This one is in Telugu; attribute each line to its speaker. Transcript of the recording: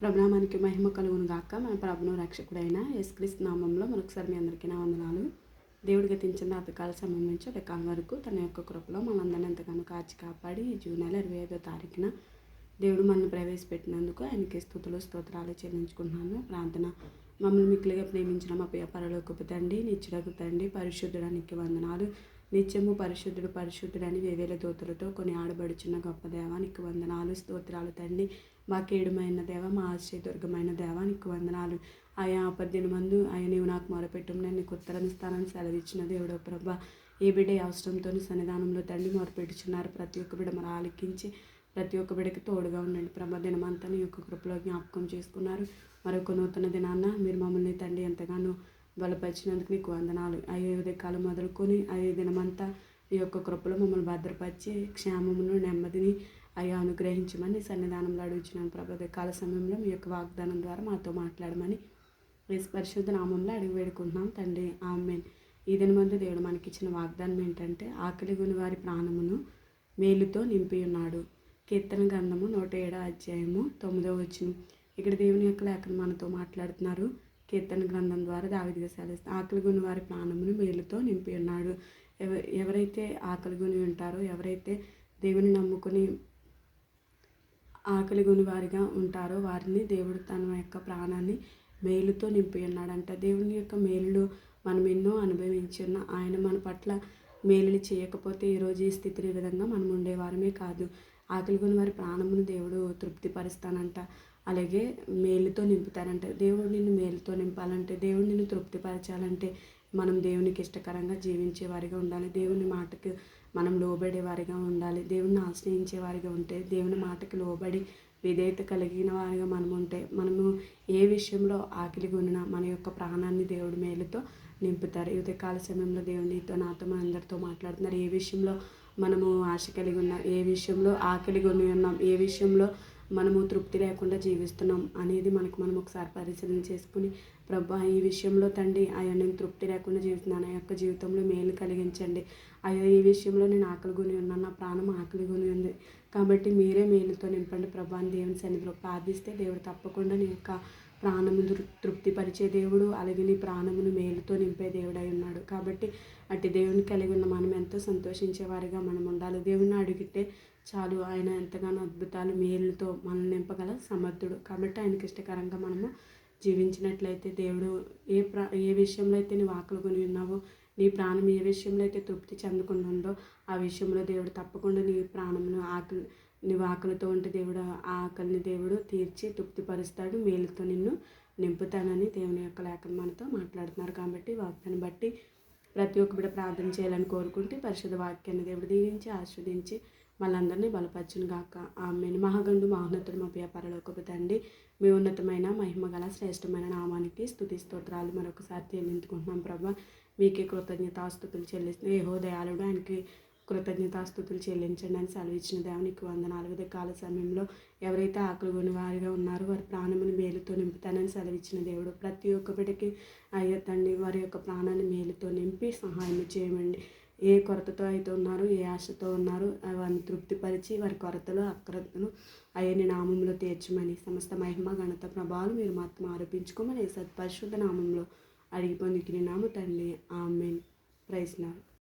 Speaker 1: ప్రభునామానికి మహిమ కలుగును గాక. మన ప్రభును రక్షకుడైన యశ్క్రీస్తు నామంలో మరొకసారి మీ అందరికీ నా వందనాలు. దేవుడు గతించిన రాతకాల సమయం నుంచి కాలం వరకు తన యొక్క కృపలో మనందరినీ ఎంతగానో కాచి కాపాడి జూన్ నెల ఇరవై ఐదో తారీఖున దేవుడు మనల్ని ప్రవేశపెట్టినందుకు ఆయనకి స్థుతులు స్తోత్రాలు చెల్లించుకుంటున్నాను. ప్రార్థన. మమ్మల్ని మిక్కులుగా ప్రేమించిన మా ప్రియ పరలోకపు తండ్రి నిత్యుడకు తండ్రి పరిశుద్ధుడానికి వందనాలు. నిత్యము పరిశుద్ధుడు పరిశుద్ధుడని వేవేల దోతులతో కొన్ని ఆడబడుచున్న గొప్ప దేవానికి వందనాలు స్తోత్రాలు తండ్రి. మా కేడుమైన దేవ మా ఆశ్చర్యదుర్గమైన దేవానికి వందనాలు. ఆయా ఆపద్దిన మందు ఆయన నీవు నాకు మొరపెట్టు నేను నీకు ఉత్తరనిస్తానని సెలవిచ్చిన దేవుడో ప్రభ. ఏ బిడ్డ అవసరంతో సన్నిధానంలో తండ్రి మొరపెట్టుచున్నారు. ప్రతి ఒక్క బిడ్డ మరి ఆలకించి ప్రతి ఒక్క బిడ్డకి తోడుగా ఉండండి ప్రభ. దినమంతా నీ యొక్క కృపలో జ్ఞాపకం చేసుకున్నారు. మరొక నూతన దినాన్న మీరు మమ్మల్ని తండ్రి ఎంతగానో బలపరిచినందుకు నీకు వందనాలు. అయ్యే ఉదయకాలం మొదలుకొని అయ్యే దినమంతా ఈ యొక్క కృపలో మమ్మల్ని భద్రపరిచి క్షేమమును నెమ్మదిని అయ్యా అనుగ్రహించమని సన్నిధానంలో అడుగుచున్నాను ప్రభు. కాల సమయంలో మీ యొక్క వాగ్దానం ద్వారా మాతో మాట్లాడమని పరిశుద్ధ నామంలో అడిగి వేడుకుంటున్నాం తండ్రి. ఆమెన్. ఈ దినమందు దేవుడు మనకిచ్చిన వాగ్దానం ఏంటంటే ఆకలి గుని వారి ప్రాణమును మేలుతో నింపి ఉన్నాడు. కీర్తన గంధము నూట ఏడో అధ్యాయము తొమ్మిదో వచ్చిన ఇక్కడ దేవుని యొక్క లేఖను మనతో మాట్లాడుతున్నారు. కీర్తన గ్రంథం ద్వారా దావిదిగా సెలవు ఆకలి గుని వారి ప్రాణమును మేలుతో నింపి ఉన్నాడు. ఎవరైతే ఆకలి గుని ఉంటారో ఎవరైతే దేవుని నమ్ముకుని ఆకలి వారిగా ఉంటారో వారిని దేవుడు తన యొక్క ప్రాణాన్ని మేలుతో నింపి ఉన్నాడంట దేవుని యొక్క మేలులు మనం ఎన్నో అనుభవించున్న ఆయన మన పట్ల మేలులు చేయకపోతే ఈరోజు ఈ స్థితిని విధంగా మనం ఉండేవారమే కాదు. ఆకలి కొని వారి ప్రాణమును దేవుడు తృప్తిపరుస్తానంట. అలాగే మేలుతో నింపుతారంట. దేవుడు నిన్ను మేలుతో నింపాలంటే దేవుడు నిన్ను తృప్తిపరచాలంటే మనం దేవునికి ఇష్టకరంగా జీవించే వారిగా ఉండాలి. దేవుని మాటకు మనం లోబడే వారిగా ఉండాలి. దేవుని ఆశ్రయించే వారిగా ఉంటే దేవుని మాటకు లోబడి విధేయత కలిగిన వారిగా మనం ఉంటే మనము ఏ విషయంలో ఆకలి కొనినా మన యొక్క ప్రాణాన్ని దేవుడి మేలుతో నింపుతారు. ఈ కాల సమయంలో దేవునితో నాతో మన అందరితో మాట్లాడుతున్నారు. ఏ విషయంలో మనము ఆశ కలిగి ఉన్నాం ఏ విషయంలో ఆకలి కొని ఉన్నాం ఏ విషయంలో మనము తృప్తి లేకుండా జీవిస్తున్నాం అనేది మనకు మనం ఒకసారి పరిశీలన చేసుకుని ప్రభా ఈ విషయంలో తండ్రి అయ్యా నేను తృప్తి లేకుండా జీవిస్తున్నాను ఆ యొక్క జీవితంలో మేలు కలిగించండి. అయ్యా ఈ విషయంలో నేను ఆకలి కొని ఉన్నాను నా ప్రాణం ఆకలి కొని ఉంది. కాబట్టి మీరే మేలుతో నింపండి ప్రభా అని దేవుని సన్నిధిలో ప్రార్థిస్తే దేవుడు తప్పకుండా నీ యొక్క ప్రాణమును తృప్తిపరిచే దేవుడు అలాగే నీ ప్రాణమును మేలుతో నింపే దేవుడై ఉన్నాడు. కాబట్టి అట్టి దేవుని కలిగి ఉన్న మనం ఎంతో సంతోషించేవారిగా మనం ఉండాలి. దేవుని అడిగితే చాలు ఆయన ఎంతగానో అద్భుతాలు మేలుతో మనల్ని నింపగల సమర్థుడు. కాబట్టి ఆయనకి ఇష్టకరంగా మనము జీవించినట్లయితే దేవుడు ఏ ప్రా ఏ విషయంలో అయితే నువ్వు ఆకలి కొని ఉన్నావో నీ ప్రాణం ఏ విషయంలో అయితే తృప్తి చెందకుండా ఆ విషయంలో దేవుడు తప్పకుండా నీ ప్రాణమును ఆకలి నువ్వు ఆకలితో ఉంటే దేవుడు ఆ ఆకలిని దేవుడు తీర్చి తృప్తిపరుస్తాడు. మేలుతో నిన్ను నింపుతానని దేవుని యొక్క లేఖను మనతో మాట్లాడుతున్నారు. కాబట్టి వాక్యాన్ని బట్టి ప్రతి ఒక్క బిడ ప్రార్థన చేయాలని కోరుకుంటే పరిశుద్ధ వాక్యాన్ని దేవుడు దీవించి ఆస్వాదించి మళ్ళందరినీ బలపరచును గాక ఆమె మహాగండు మహోన్నతుడు మా వ్యాపారలోకి తండ్రి మీ ఉన్నతమైన మహిమ గల శ్రేష్టమైన నామానికి స్థుతి స్తోత్రాలు మరొకసారి చెల్లించుకుంటున్నాం ప్రభా. మీకే కృతజ్ఞతాస్తుతులు చెల్లిస్తున్నాయి ఏహో దయాళుడు ఆయనకి కృతజ్ఞతాస్థుతులు చెల్లించండి అని సెలవిచ్చిన దేవునికి వందనాలు. విధ కాల సమయంలో ఎవరైతే ఆకలిగొని వారిగా ఉన్నారో వారి ప్రాణముని మేలుతో నింపుతానని సెలవిచ్చిన దేవుడు ప్రతి ఒక్క బిడ్డకి అయ్యా తండ్రి వారి యొక్క ప్రాణాన్ని మేలుతో నింపి సహాయం చేయమండి. ఏ కొరతతో అయితే ఉన్నారో ఏ ఆశతో ఉన్నారో వారిని తృప్తిపరిచి వారి కొరతలు అక్రతను అయ్యని నామంలో తీర్చమని సమస్త మహిమ ఘనత ప్రభావాలు మీరు మాత్రం ఆరోపించుకోమని సత్పరిశుద్ధ నామంలో అడిగి పొందికి నామ తండ్రి. ఆమెన్. ప్రైజ్ నాడు